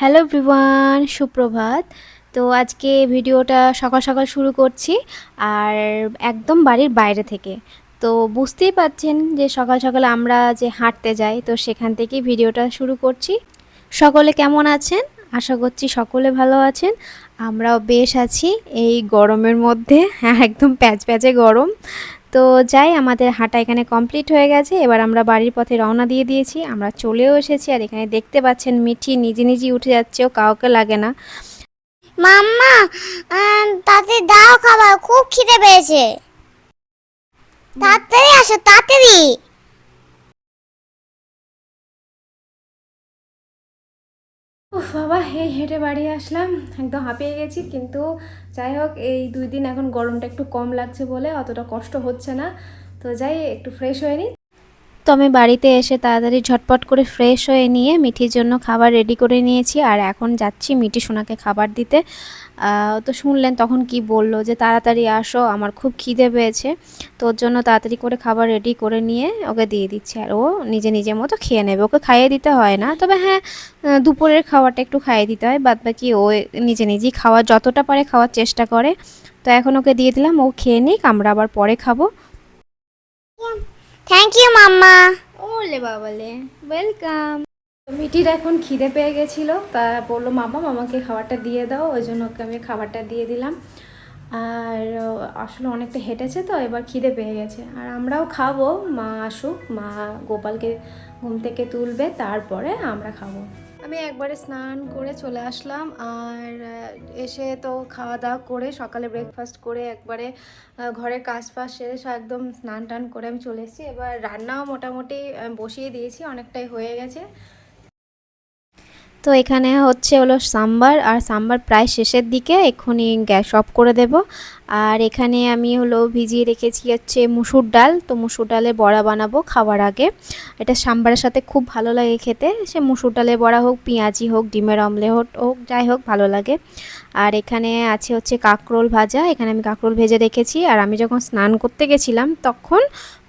Hello everyone, সুপ্রভাত। তো আজকে ভিডিওটা সকাল সকাল শুরু করছি আর একদম বাড়ির বাইরে থেকে। তো বুঝতেই পাচ্ছেন যে সকাল সকাল আমরা যে হাঁটতে যাই, তো সেখান থেকেই ভিডিওটা শুরু করছি। সকলে কেমন আছেন? আশা করছি সকলে ভালো আছেন। আমরাও বেশ আছি, এই গরমের মধ্যে হ্যাঁ একদম প্যাচ প্যাচে গরম। তো যাই, আমাদের হাঁটা এখানে কমপ্লিট হয়ে গেছে। এবার আমরা বাড়ির পথে রওনা দিয়ে দিয়েছি। আমরা চলেও এসেছি আর এখানে দেখতে পাচ্ছেন মিঠি নিজে নিজে উঠে যাচ্ছে, ও কাউকে লাগে না। মাম্মা তাতে দাও খাবার, খুব খিদে পেয়েছে। তাড়াতাড়ি আসো, তাড়াতাড়ি। উফ বাবা এই হেঁটে বাড়ি আসলাম। একদম হাঁপিয়ে গেছি, কিন্তু যাই হোক, এই দুই দিন এখন গরমটা একটু কম লাগছে বলে অতটা কষ্ট হচ্ছে না। তো যাই, একটু ফ্রেশ হয়ে নিই তো আমি বাড়িতে এসে তাড়াতাড়ি ঝটপট করে ফ্রেশ হয়ে নিয়ে মিঠির জন্য খাবার রেডি করে নিয়েছি। আর এখন যাচ্ছি মিঠি সোনাকে খাবার দিতে। তো শুনলেন তখন কি বলল যে তাড়াতাড়ি আসো, আমার খুব খিদে পেয়েছে। তো ওর জন্য তাড়াতাড়ি করে খাবার রেডি করে নিয়ে ওকে দিয়ে দিচ্ছে। আর ও নিজে নিজের মতো খেয়ে নেবে, ওকে খাইয়ে দিতে হয় না। তবে হ্যাঁ দুপুরের খাবারটা একটু খাইয়ে দিতে হয় বাদ বাকি ও নিজে নিজেই খাওয়ার, যতটা পারে খাওয়ার চেষ্টা করে। তো এখন ওকে দিয়ে দিলাম, ও খেয়ে নিক, আমরা আবার পরে খাব। থ্যাংক ইউ মাম্মা ওলে বাবালে ওয়েলকাম মিটির এখন খিদে পেয়ে গেছিল, তা বলল, মামা, মামাকে খাবারটা দিয়ে দাও, ওই জন্য ওকে আমি খাবারটা দিয়ে দিলাম। আর আসলে অনেকটা হেঁটেছে তো, এবার খিদে পেয়ে গেছে। আর আমরাও খাব, মা আসুক, মা গোপালকে ঘুম থেকে তুলবে, তারপরে আমরা খাব। আমি একবারে স্নান করে চলে আসলাম আর এসে তো খাওয়া দাওয়া করে সকালে ব্রেকফাস্ট করে একবারে ঘরে ঘরের কাজ ফাজ সেরে একদম স্নান টান করে আমি চলে এসেছি। এবার রান্নাও মোটামুটি বসিয়ে দিয়েছি, অনেকটাই হয়ে গেছে। তো এখানে হচ্ছে হলো সাম্বার, আর সাম্বার প্রায় শেষের দিকে এক্ষুনি গ্যাস অফ করে দেব। আর এখানে আমি হলো ভিজিয়ে রেখেছি হচ্ছে মুসুর ডাল, তো মুসুর ডালে বড়া বানাবো খাওয়ার আগে। এটা সাম্বারের সাথে খুব ভালো লাগে খেতে, সে মুসুর ডালে বড়া হোক, পেঁয়াজি হোক, ডিমের অমলেট হোক যাই হোক ভালো লাগে। আর এখানে আছে হচ্ছে কাঁকরোল ভাজা, এখানে আমি কাঁকরোল ভেজে রেখেছি। আর আমি যখন স্নান করতে গেছিলাম তখন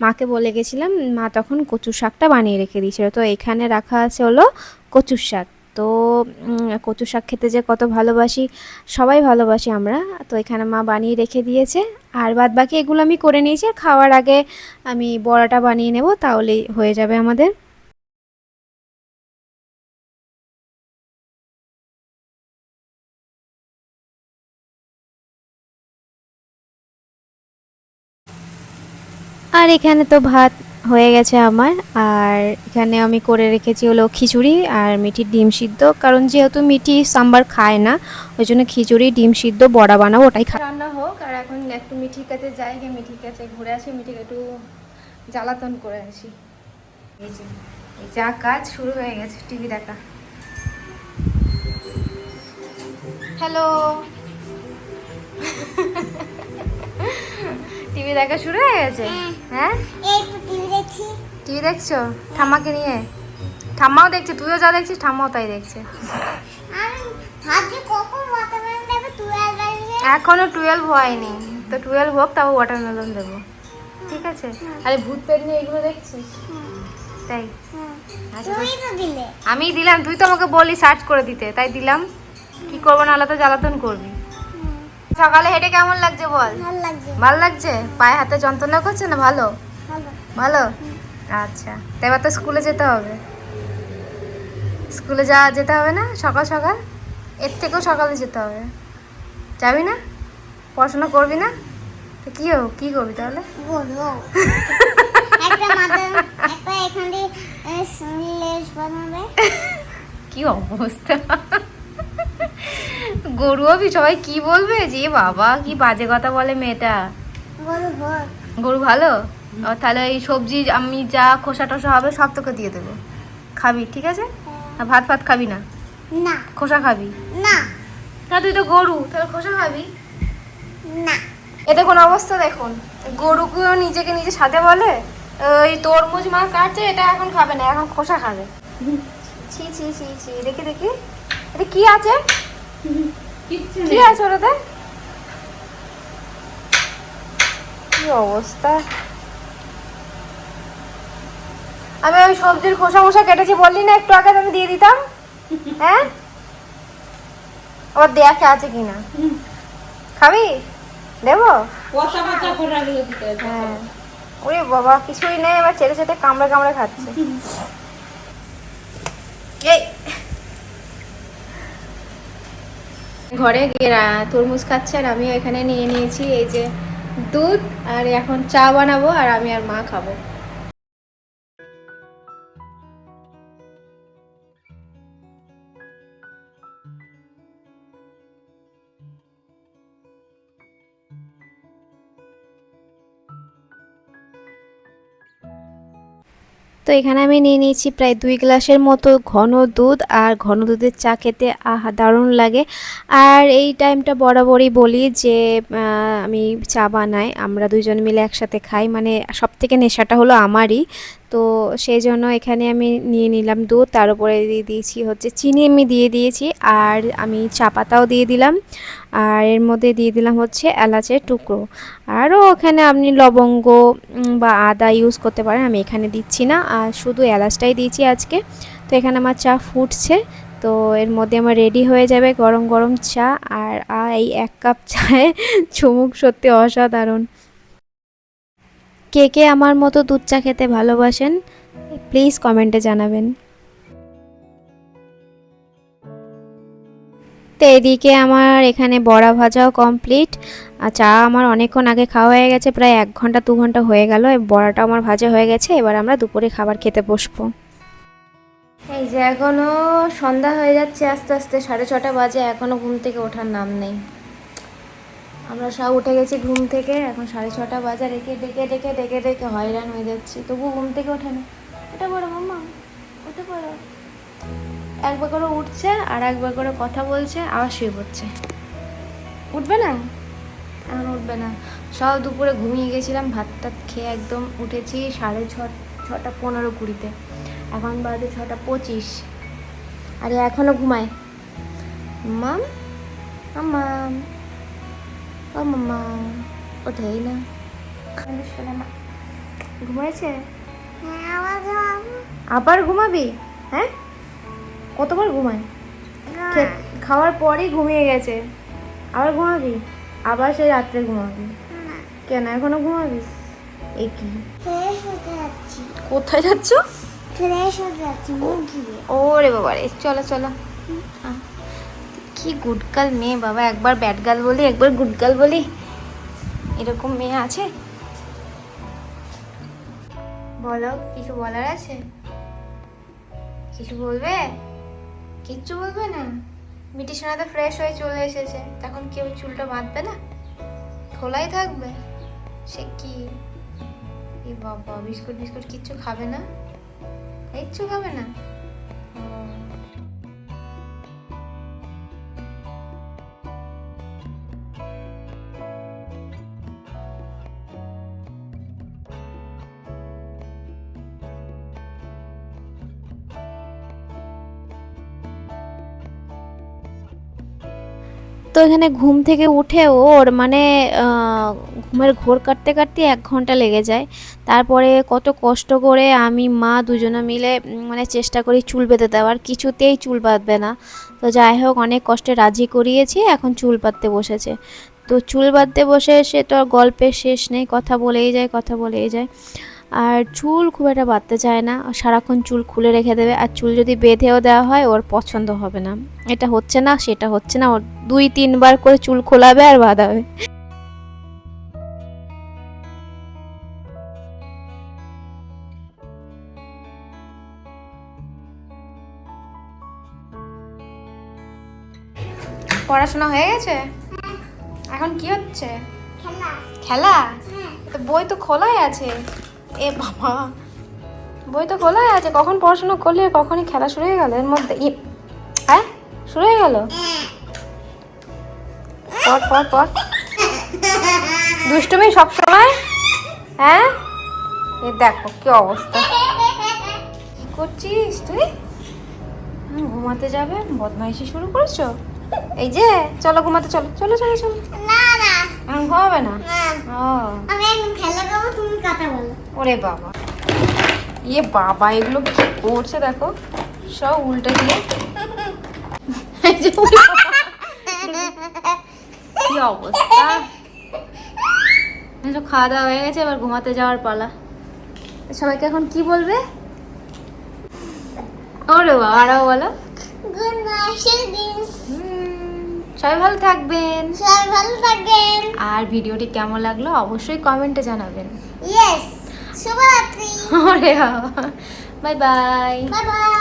মাকে বলে গেছিলাম, মা, তখন কচু শাকটা বানিয়ে রেখে দিয়েছিল। তো এখানে রাখা আছে হলো কচুর শাক। তো কচু শাক খেতে যে কত ভালোবাসি, সবাই ভালোবাসি আমরা। তো এখানে মা বানিয়ে রেখে দিয়েছে। আর বাদ বাকি এগুলো আমি করে নিয়েছি। খাওয়ার আগে আমি বড়াটা বানিয়ে নেব, তাহলেই হয়ে যাবে আমাদের। আর এখানে তো ভাত হয়ে গেছে আমার। আর এখানে আমি করে রেখেছি হলো খিচুড়ি আর মিঠির ডিম সিদ্ধ। কারণ যেহেতু মিঠি সাম্বার খায় না ওই জন্য খিচুড়ি ডিম সিদ্ধ বড়া বানাবো ওটাই খা রান্না হোক আর এখন একটু মিঠির কাছে যাই গিয়ে মিঠির কাছে ঘুরে আসি মিঠিকে একটু জ্বালাতন করে আসি। এই যে যা কাজ শুরু হয়ে গেছে টিভি দেখা। হ্যালো। টিভি দেখা শুরু হয়ে গেছে? হ্যাঁ। এই তো টিভি দেখছি? ঠাম্মাকে নিয়ে। ঠাম্মাও দেখছে তুইও যা দেখছিস ঠাম্মাও তাই দেখছে। এখনও টুয়েলভ হয়নি। তো টুয়েলভ হোক তাও ওয়াটারমেলন দেবো। ঠিক আছে? আরে ভূত পেট নিয়ে এগুলো দেখছিস? তাই। আচ্ছা। আমি দিলাম তুই তো আমাকে বললি সার্চ করে দিতে তাই দিলাম। কি করব নাহলে তো জ্বালাতন করবি। সকালে হেঁটে কেমন লাগছে বল? ভালো লাগছে। ভালো লাগছে? পায়ে হাতে যন্ত্রণা করছে না ভালো। ভালো? আচ্ছা। তো এবার তো স্কুলে যেতে হবে। স্কুলে যাওয়া যেতে হবে না? সকাল সকাল? এর থেকেও সকালে যেতে হবে। যাবি না? পড়াশোনা করবি না? তো কী হো কী করবি তাহলে? কি অবস্থা? গরু হবি? সবাই কি বলবে? যে বাবা কি বাজে কথা বলে মেয়েটা। গরু ভালো? তাহলে এই সবজি আমি যা খোসা টোসা হবে সব তোকে দিয়ে দেবো। খাবি ঠিক আছে? ভাত ফাত খাবি না? না। খোসা খাবি? না। না তুই তো গরু তাহলে খোসা খাবি? না। এ দেখুন অবস্থা দেখুন। গরুকেও নিজেকে নিজে সাথে বলে ওই তরমুজ মা কাটছে এটা এখন খাবে না এখন খোসা খাবে। ছি ছি ছি ছি দেখি দেখি। এটা কি আছে? কি আছে ওটাতে? কি অবস্থা? আমি ওই সবজির খোসা মোসা কেটেছি বললি না একটু আগে আমি দিয়ে দিতাম? হ্যাঁ? আবার দেখে আছে কিনা? খাবি? দেবো। হ্যাঁ। ওরে বাবা কিছুই নেই এবার চেটে চেটে কামড়ে কামড়ে খাচ্ছে। এই। ঘরে গেরা তরমুজ খাচ্ছে আর আমিও এখানে নিয়ে নিয়েছি এই যে দুধ আর এখন চা বানাবো আর আমি আর মা খাব। এখানে আমি নিয়ে নিয়েছি প্রায় দুই গ্লাসের মতো ঘন দুধ আর ঘন দুধের চা খেতে, আহা, দারুণ লাগে। আর এই টাইমটা বরাবরই বলি যে আমি চা বানাই, আমরা দুজন মিলে একসাথে খাই। মানে সব থেকে নেশাটা হলো আমারই। তো সেই জন্য এখানে আমি নিয়ে নিলাম দুধ, তার উপরে দিয়ে দিয়েছি হচ্ছে চিনি, আমি দিয়ে দিয়েছি আর আমি চা পাতাও দিয়ে দিলাম। আর এর মধ্যে দিয়ে দিলাম হচ্ছে এলাচের টুকরো। আরও ওখানে আপনি লবঙ্গ বা আদা ইউজ করতে পারেন, আমি এখানে দিচ্ছি না। আর শুধু এলাচটাই দিয়েছি আজকে। তো এখানে আমার চা ফুটছে। তো এর মধ্যে আমার রেডি হয়ে যাবে গরম গরম চা। আর এই এক কাপ চায়ে চুমুক সত্যি অসাধারণ। কে কে আমার মতো দুধ চা খেতে ভালোবাসেন প্লিজ কমেন্টে জানাবেন। তো এদিকে আমার এখানে বড়া ভাজাও কমপ্লিট আর চা আমার অনেকক্ষণ আগে খাওয়া হয়ে গেছে, প্রায় এক ঘণ্টা, দু ঘণ্টা হয়ে গেল বড়াটা আমার ভাজা হয়ে গেছে, এবার আমরা দুপুরে খাবার খেতে বসবো। এই যে এখনও সন্ধ্যা হয়ে যাচ্ছে, আস্তে আস্তে সাড়ে ছটা বাজে এখনও ঘুম থেকে ওঠার নাম নেই। আমরা সব উঠে গেছি ঘুম থেকে, এখন সাড়ে ছটা বাজে, রেখে ডেকে ডেকে ডেকে ডেকে হয়রান হয়ে যাচ্ছি। তবু ঘুম থেকে ওঠে না। ওটা বড় মাম্মা। ওটা বড় একবার করে উঠছে আর একবার করে কথা বলছে, আবার শুয়ে পড়ছে। উঠবে না? এখন উঠবে না। সব দুপুরে ঘুমিয়ে গেছিলাম, ভাত টাত খেয়ে একদম উঠেছি সাড়ে ছ, ছটা পনেরো কুড়িতে। এখন বাজে ছটা পঁচিশ। আরে এখনও ঘুমায়। মাম মাম ও মাম্মা ওঠেই না ঘুমাইছে আবার ঘুমাবি হ্যাঁ কতবার ঘুমায় খাওয়ার পরেই ঘুমিয়ে গেছে আবার ঘুমাবি আবার সেই রাত্রে ঘুমাবি কেন এখনও ঘুমাবি এ কি কোথায় যাচ্ছ ধুয়ে ওরে বাবা রে চলো চলো কি গুডকাল মেয়ে বাবা, একবার ব্যাটগাল বলি, একবার গুডকাল বলি। এরকম মেয়ে আছে? বলো, কিছু বলার আছে? কিছু বলবে? কিচ্ছু বলবে না। মিটি সোনা তো ফ্রেশ হয়ে চলে এসেছে। তখন কেউ চুলটা বাঁধবে না? খোলাই থাকবে? সে কি? বাবা, বিস্কুট বিস্কুট কিচ্ছু খাবে না? কিচ্ছু খাবে না? তো এখানে ঘুম থেকে উঠে ওর মানে ঘুমের ঘোর কাটতে কাটতে এক ঘণ্টা লেগে যায়। তারপরে কত কষ্ট করে আমি, মা দুজনে মিলে মানে চেষ্টা করি চুল বেঁধে দেওয়ার। কিছুতেই চুল বাঁধবে না। তো যাই হোক, অনেক কষ্টে রাজি করিয়েছি, এখন চুল বাঁধতে বসেছে। তো চুল বাঁধতে বসে সে তো আর গল্পের শেষ নেই, কথা বলেই যায়, কথা বলেই যায়। আর চুল খুব একটা বাঁধতে চায় না। সারাক্ষণ চুল খুলে রেখে দেবে। আর চুল যদি বেঁধেও দেওয়া হয় ওর পছন্দ হবে না। এটা হচ্ছে না সেটা হচ্ছে না। ওর দুই তিনবার করে চুল খোলাবে আর বাঁধাবে। পড়াশোনা হয়ে গেছে? এখন কি হচ্ছে? খেলা। খেলা? হ্যাঁ তো বই তো খোলাই আছে। এ বাবা। বই তো খোলাই আছে কখন পড়াশোনা করলে কখনই খেলা শুরু হয়ে গেল? এর মধ্যে ই হ্যাঁ শুরু হয়ে গেল? পর পর পর দুষ্টুমি সব সময়? হ্যাঁ? এ দেখো কি অবস্থা। কি করছিস তুই? ঘুমাতে যাবে? বদমাইশি শুরু করেছ? এই যে চলো ঘুমাতে চলো চলো চলো চলো। না না। ঘুমাবে না? না। ও আমি এখন খেলা করব তুমি কথা বলো ওরে বাবা। ইয়ে বাবা এগুলো কি করছে দেখো? সব উল্টে দিয়ে। কি অবস্থা? এই খাওয়া দাওয়া হয়ে গেছে এবার ঘুমাতে যাওয়ার পালা। সবাইকে এখন কি বলবে? ওরে বাবা আরও বলো। সবাই ভালো থাকবেন। সবাই ভালো থাকবেন। আর ভিডিওটি কেমন লাগল অবশ্যই কমেন্টে জানাবেন। ইয়েস শুভরাত্রি ওরে বাই বাই বাই বাই